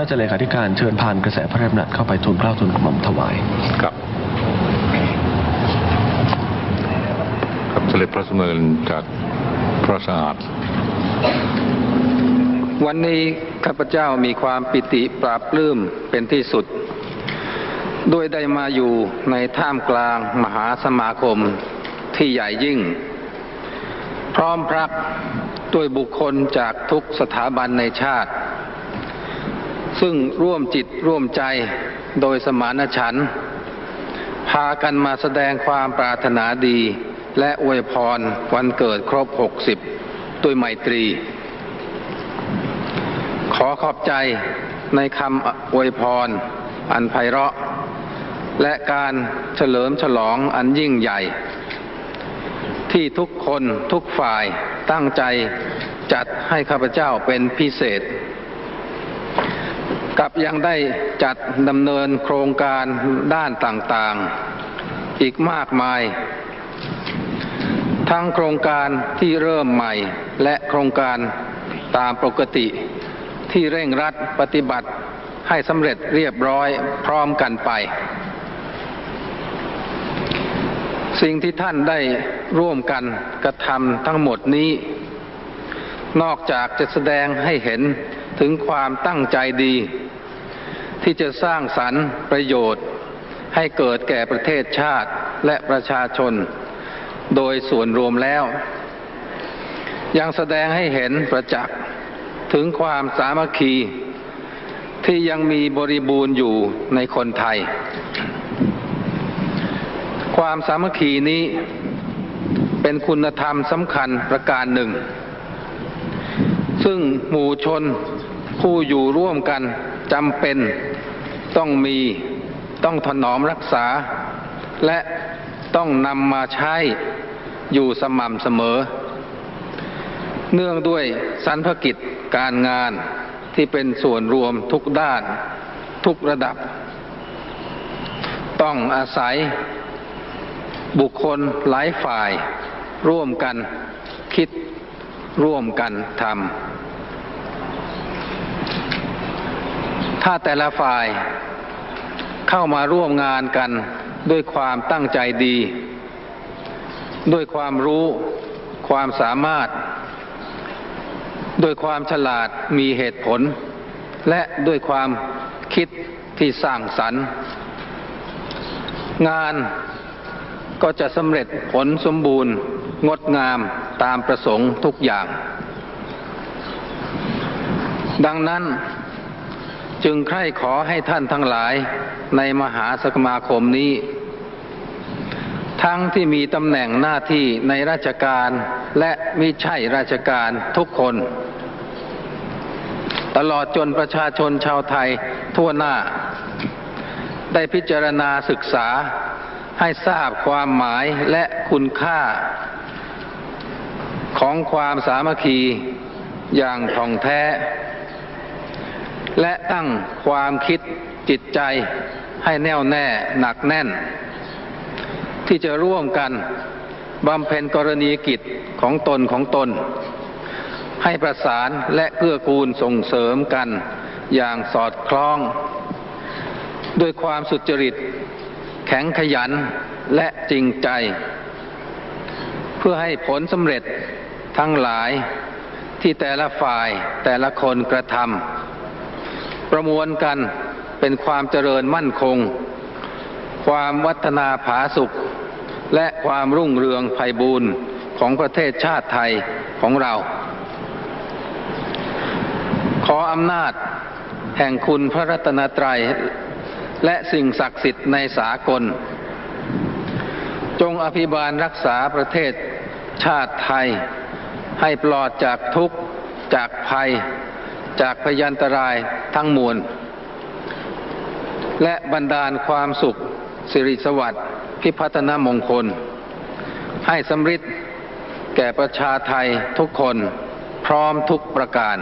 อาจารย์เลขาธิการเชิญผ่านกระแสพระราชดำรัสเข้าไปทูลเกล้าทูลกระหม่อมถวายครับครับเสด็จพระสมเนินจากพระสะอาดวันนี้ข้าพเจ้ามีความปิติปราบปลื้มเป็นที่สุดโดยได้มาอยู่ในท่ามกลางมหาสมาคมที่ใหญ่ยิ่ง พร้อมพรักด้วยบุคคลจากทุกสถาบันในชาติ ซึ่งร่วมจิตร่วมใจโดยสมานฉันท์พากันมาแสดงความปรารถนาดี และอวยพรวันเกิดครบ 60 ด้วยไมตรี ขอขอบใจในคำอวยพร อันไพเราะ และการเฉลิมฉลองอันยิ่งใหญ่ ที่ทุกคนทุกฝ่ายตั้งใจจัดให้ข้าพเจ้าเป็นพิเศษ กับยังได้จัดดำเนินโครงการด้านต่างๆ อีกมากมาย ทั้งโครงการที่เริ่มใหม่และโครงการตามปกติ ที่เร่งรัดปฏิบัติให้สำเร็จเรียบร้อยพร้อมกันไป สิ่งที่ท่านได้ร่วมกันกระทำทั้งหมดนี้ นอกจากจะแสดงให้เห็นถึงความตั้งใจดี ที่จะสร้างสรรค์ประโยชน์ ให้เกิดแก่ประเทศชาติและประชาชน โดยส่วนรวมแล้ว ยังแสดงให้เห็นประจักษ์ถึงความสามัคคี ที่ยังมีบริบูรณ์อยู่ในคนไทย ความสามัคคีนี้เป็นคุณธรรมสำคัญประการหนึ่ง ซึ่งหมู่ชนผู้อยู่ร่วมกันจำเป็น ต้องมีต้องถนอมรักษา และต้องนำมาใช้อยู่สม่ำเสมอ เนื่องด้วยสันพกิจการงานที่เป็นส่วนรวมทุกด้านทุกระดับ ต้องอาศัยบุคคลหลายฝ่าย ร่วมกันคิดร่วมกันทำ ถ้าแต่ละฝ่ายเข้ามาร่วมงานกันด้วยความตั้งใจดี ด้วยความรู้ ความสามารถ ด้วยความฉลาดมีเหตุผล และด้วยความคิดที่สร้างสรรค์ งานก็จะสำเร็จผลสมบูรณ์ งดงามตามประสงค์ทุกอย่าง ดังนั้น จึงใคร่ขอให้ท่านทั้งหลายในมหาสมาคมนี้ ทั้งที่มีตำแหน่งหน้าที่ในราชการและมิใช่ราชการทุกคน ตลอดจนประชาชนชาวไทยทั่วหน้า ได้พิจารณาศึกษาให้ทราบความหมายและคุณค่า ของความสามัคคีอย่างท่องแท้ และตั้งความคิดจิตใจให้แน่วแน่หนักแน่น ที่จะร่วมกันบำเพ็ญกรณีกิจของตนของตน ให้ประสานและเพื่อกูลส่งเสริมกันอย่างสอดคล้อง ด้วยความสุจริต แข็งขยันและจริงใจ เพื่อให้ผลสำเร็จทั้งหลายที่แต่ละฝ่ายแต่ละคนกระทำ ประมวลกันเป็นความเจริญมั่นคง ความวัฒนาผาสุข และความรุ่งเรืองไพบูรณ์ของประเทศชาติไทยของเรา ขออำนาจแห่งคุณพระรัตนตรัย และสิ่งศักดิ์สิทธิ์ในสากล จงอภิบาลรักษาประเทศชาติไทย ให้ปลอดจากทุกข์จากภัย จากพยันตรายทั้งมวล และบรรดาลความสุข สิริสวัสดิ์พิพัฒนมงคล ให้สำริดแก่ประชาไทยทุกคนพร้อมทุกประการ